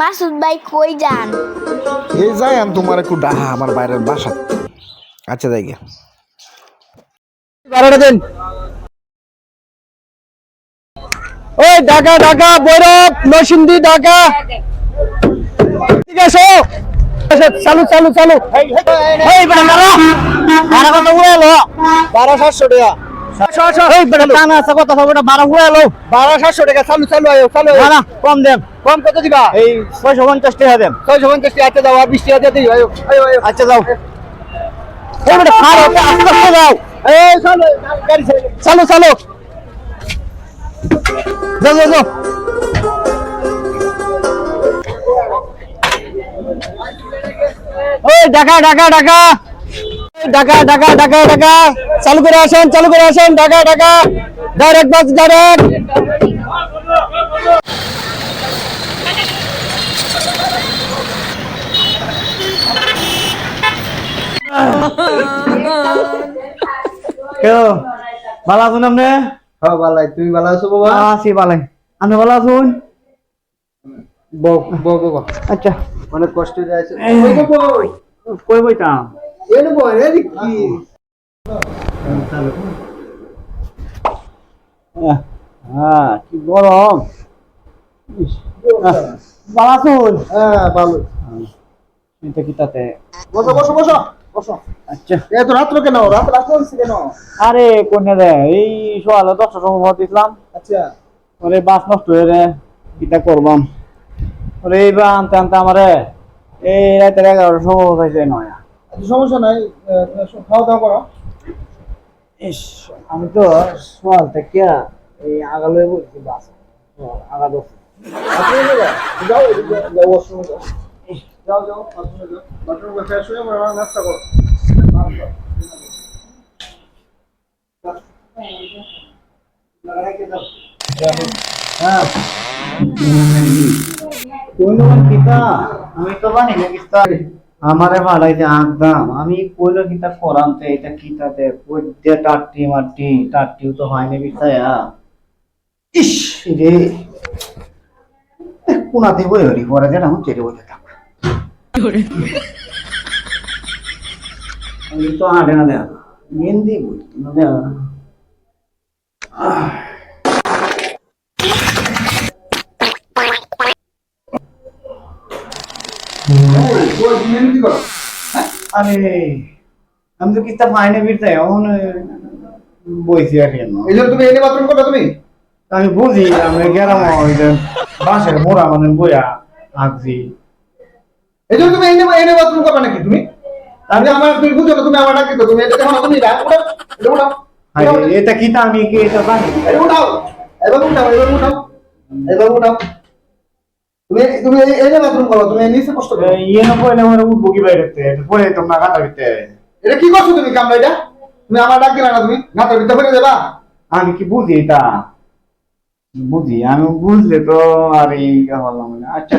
মাসুদ ভাই কই যান? এই যাই আমি তোমার একটু ডাহা আমার বাইরের বাসা। আচ্ছা যাই গে। বারোটা দিন। ওই ঢাকা ঢাকা বৈরব নরসিংদী ঢাকা। ঠিক আছে চালু চালু চালু। এই বেটা মারো। আর কত উড়ালো বারো সাতশো টাকা। এই বেটা টানা আছে কত বেটা বারো সাতশো টাকা চালু চালু আয়ো চালু কম দেন। কম কত দিবা? এই ছয়শো পঞ্চাশ টাকা দেন। ছয়শো পঞ্চাশ টাকা আচ্ছা যাও আর বিশ টাকা দিয়ে দিই। আচ্ছা যাও চালু চালু চালু। যাও যাও যাও। ওই ঢাকা ঢাকা ঢাকা। ঢাকা ঢাকা ঢাকা ঢাকা। চালু করে আসেন চালু করে আসেন। Dhaka Dhaka. Direct bus direct কেউ ভালো আছেন আপনি? হ্যাঁ ভালাই তুমি ভালো আছো বাবা? আছি ভালো। আপনি ভালো আছেন? আচ্ছা। অনেক কষ্ট যাচ্ছে কই বইতাম? এর বই রে কি? হ্যাঁ কি গরম। ভালো আছেন? হ্যাঁ ভালো। এটা কি তাতে? বসো বসো বসো। আচ্ছা। আরে কোনে রে এই সকালে দশটার সময় দিছিলাম। আচ্ছা। ওরে বাস নষ্ট হয়ে রে কিটা করবাম? ওরে এইবার আনতে আনতে আমারে এই রাতের এগারোটার সময় হয়েছে নয়। আচ্ছা, সমস্যা নাই খাওয়া দাওয়া করো। ইস আমি তো সকাল থেকে এই আগালে বলছি বাস। আগা দশ যাও যাও এদিকে হয়ে আমরা করো। হ্যাঁ। কিতা আমি তো কইল কিতা করামতে এটা কিতাতে কইতে টাট্টি মাটি টাট্টিও তো হয়নি বিছায়া ইস রে। কোনাতে বই হরি পরে যেটা হচ্ছে রে বইতে থাক আমি তো হাঁটে না দেখ গেন্দি বই না দেখ ওই তুমি কি করো আরে আমি তো কিতা পাইনি বিরতে এখন বইছি আর কেন এই জন্য তুমি এনে বাথরুম করবে তুমি? আমি বুঝি আমি গেলাম বাঁশের মোড়া মানে বইয়া আঁকছি। এই জন্য তুমি এনে এনে বাথরুম করবে নাকি তুমি? আমি আমার তুমি বুঝো না তুমি আমার ডাকি তো? তুমি এটা কেমন তুমি রাখ উঠাও এটা উঠাও। আরে এটা কিতা আমি কি এটা জানি? এটা উঠাও। এবার উঠাও এবার উঠাও। এবার উঠাও। তুমি তুমি এনে বাথরুম করো তুমি নিচে কষ্ট করো। ইয়ে না পয়লে আমার উঠবো কি পরে তোমরা দিতে এটা কি করছ তুমি কামরা এটা? তুমি আমার ডাক দিলা না তুমি? গাঁতের ভিতরে ফেলে দেবা? আমি কি বুঝি এটা? বুঝি আমি বুঝলে তো আর এই বললাম আচ্ছা।